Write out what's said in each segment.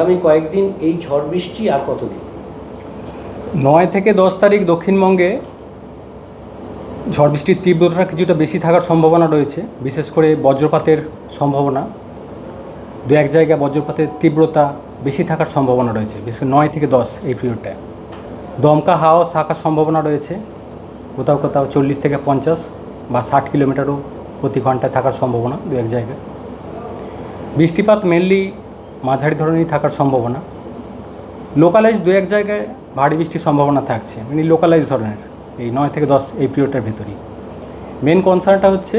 আগামী কয়েকদিন এই ঝড় বৃষ্টি আর কতদিন? নয় থেকে দশ তারিখ দক্ষিণবঙ্গে ঝড় বৃষ্টির তীব্রতা কিছুটা বেশি থাকার সম্ভাবনা রয়েছে, বিশেষ করে বজ্রপাতের সম্ভাবনা। দু এক জায়গায় বজ্রপাতের তীব্রতা বেশি থাকার সম্ভাবনা রয়েছে, বিশেষ করে নয় থেকে দশ এই পিরিয়ডটায় দমকা হাওয়া থাকার সম্ভাবনা রয়েছে, কোথাও কোথাও চল্লিশ থেকে পঞ্চাশ বা ষাট কিলোমিটারও প্রতি ঘন্টায় থাকার সম্ভাবনা দু এক জায়গায়। বৃষ্টিপাত মেনলি মাঝারি ধরনেরই থাকার সম্ভাবনা। লোকালাইজ দু এক জায়গায় ভারী বৃষ্টির সম্ভাবনা থাকছে মানে লোকালাইজ ধরনের, এই নয় থেকে দশ এই পিরিয়ডটার ভেতরেই। মেন কনসার্নটা হচ্ছে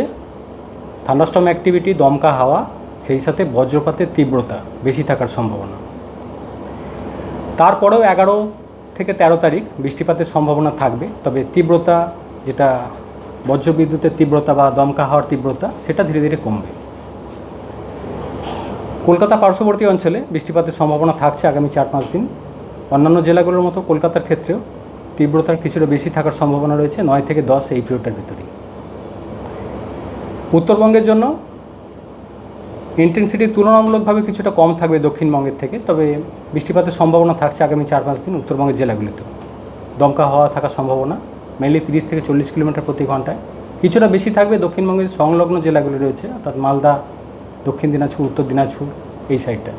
থান্ডাস্টম অ্যাক্টিভিটি দমকা হাওয়া, সেই সাথে বজ্রপাতের তীব্রতা বেশি থাকার সম্ভাবনা। তারপরেও এগারো থেকে তেরো তারিখ বৃষ্টিপাতের সম্ভাবনা থাকবে, তবে তীব্রতা যেটা বজ্রবিদ্যুতের তীব্রতা বা দমকা হাওয়ার তীব্রতা, সেটা ধীরে ধীরে কমবে। কলকাতা পার্শ্ববর্তী অঞ্চলে বৃষ্টিপাতের সম্ভাবনা থাকছে আগামী চার পাঁচ দিন। অন্যান্য জেলাগুলোর মতো কলকাতার ক্ষেত্রেও তীব্রতার কিছুটা বেশি থাকার সম্ভাবনা রয়েছে, নয় থেকে দশ এই পিরিয়ডটার ভিতরেই। উত্তরবঙ্গের জন্য ইন্টেন্সিটি তুলনামূলকভাবে কিছুটা কম থাকবে দক্ষিণবঙ্গের থেকে, তবে বৃষ্টিপাতের সম্ভাবনা থাকছে আগামী চার পাঁচ দিন উত্তরবঙ্গের জেলাগুলিতে দমকা হওয়া থাকার সম্ভাবনা মেনলি তিরিশ থেকে চল্লিশ কিলোমিটার প্রতি ঘন্টায়। কিছুটা বেশি থাকবে দক্ষিণবঙ্গের সংলগ্ন জেলাগুলি রয়েছে, অর্থাৎ মালদা, দক্ষিণ দিনাজপুর, উত্তর দিনাজপুর এই সাইডটা।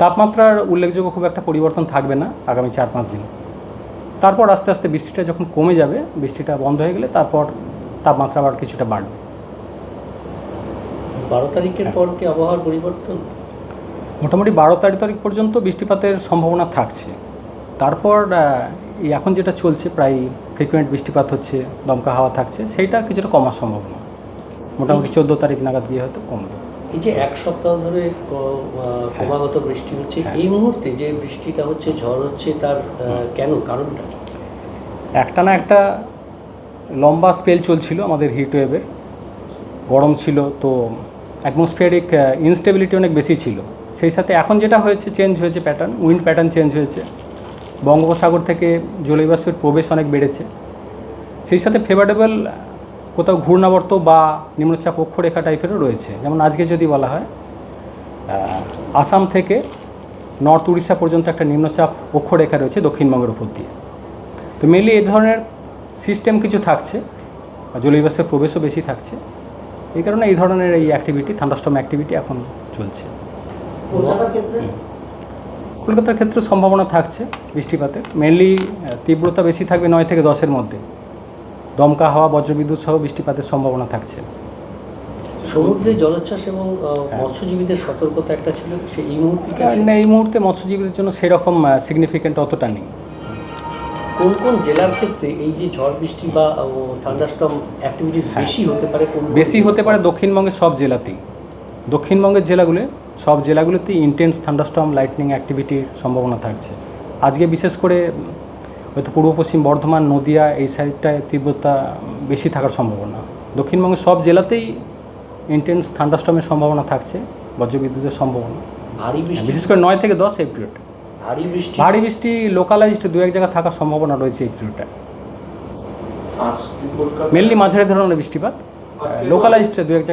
তাপমাত্রার উল্লেখযোগ্য খুব একটা পরিবর্তন থাকবে না আগামী চার পাঁচ দিন। তারপর আস্তে আস্তে বৃষ্টিটা যখন কমে যাবে বৃষ্টিটা বন্ধ হয়ে গেলে তারপর তাপমাত্রা আবার কিছুটা বাড়বে। বারো তারিখের পর কি আবহাওয়ার পরিবর্তন? মোটামুটি বারো তারিখ তারিখ পর্যন্ত বৃষ্টিপাতের সম্ভাবনা থাকছে। তারপর এখন যেটা চলছে প্রায় ফ্রিকুয়েন্ট বৃষ্টিপাত হচ্ছে দমকা হাওয়া থাকছে সেইটা কিছুটা কমার সম্ভাবনা। মোটামুটি চোদ্দ তারিখ নাগাদ গিয়ে হয়তো কমবে। এই যে এক সপ্তাহ ধরে ক্রমাগত বৃষ্টি হচ্ছে এই মুহূর্তে যে বৃষ্টিটা হচ্ছে ঝড় হচ্ছে তার কেন কারণটা? একটা না একটা লম্বা স্পেল চলছিল আমাদের হিট ওয়েভের গরম ছিল তো অ্যাটমসফিয়ারিক ইনস্টেবিলিটি অনেক বেশি ছিল। সেই সাথে এখন যেটা হয়েছে চেঞ্জ হয়েছে প্যাটার্ন উইন্ড প্যাটার্ন চেঞ্জ হয়েছে। বঙ্গোপসাগর থেকে জলবাষ্পের প্রবেশ অনেক বেড়েছে। সেই সাথে ফেভারেবল কোথাও ঘূর্ণাবর্ত বা নিম্নচাপ অক্ষরেখা টাইপেরও রয়েছে। যেমন আজকে যদি বলা হয় আসাম থেকে নর্থ উড়িষ্যা পর্যন্ত একটা নিম্নচাপ অক্ষরেখা রয়েছে দক্ষিণবঙ্গের উপর দিয়ে। তো মেনলি এই ধরনের সিস্টেম কিছু থাকছে বা জলীয়বাষ্পের প্রবেশও বেশি থাকছে। এই কারণে এই ধরনের এই অ্যাক্টিভিটি থান্ডাস্টম অ্যাক্টিভিটি এখন চলছে। কলকাতার ক্ষেত্রে? কলকাতার ক্ষেত্রে সম্ভাবনা থাকছে বৃষ্টিপাতের। মেনলি তীব্রতা বেশি থাকবে নয় থেকে দশের মধ্যে। দমকা হাওয়া বজ্রবিদ্যুৎ সহ বৃষ্টিপাতের সম্ভাবনা থাকছে। সমুদ্রে জলোচ্ছ্বাস এবং মৎস্যজীবীদের সতর্কতা একটা ছিল? সে এই মুহূর্তে? না, এই মুহূর্তে মৎস্যজীবীদের জন্য সেরকম সিগনিফিক্যান্ট অতটা নেই। কোন কোন জেলার ক্ষেত্রে এই যে ঝড় বৃষ্টি বা থান্ডারস্টর্ম অ্যাক্টিভিটিস বেশি হতে পারে বেশি হতে পারে দক্ষিণবঙ্গের সব জেলাতেই। দক্ষিণবঙ্গের জেলাগুলো সব জেলাগুলোতেই ইন্টেন্স থান্ডারস্টর্ম লাইটনিং অ্যাক্টিভিটির সম্ভাবনা থাকছে। আজকে বিশেষ করে হয়তো পূর্ব পশ্চিম বর্ধমান নদিয়া এই সাইডটায় তীব্রতা বেশি থাকার সম্ভাবনা। দক্ষিণবঙ্গের সব জেলাতেই ইন্টেন্স থান্ডারস্টর্মের সম্ভাবনা থাকছে বজ্রবিদ্যুতের সম্ভাবনা। বিশেষ করে নয় থেকে দশ এই পিরিয়ড ভারী বৃষ্টি? লোকালাইজড দু এক জায়গায় থাকার সম্ভাবনা রয়েছে এই পিরিয়ডটা মেনলি মাঝারি ধরনের বৃষ্টিপাত। লোকালাইজড দু এক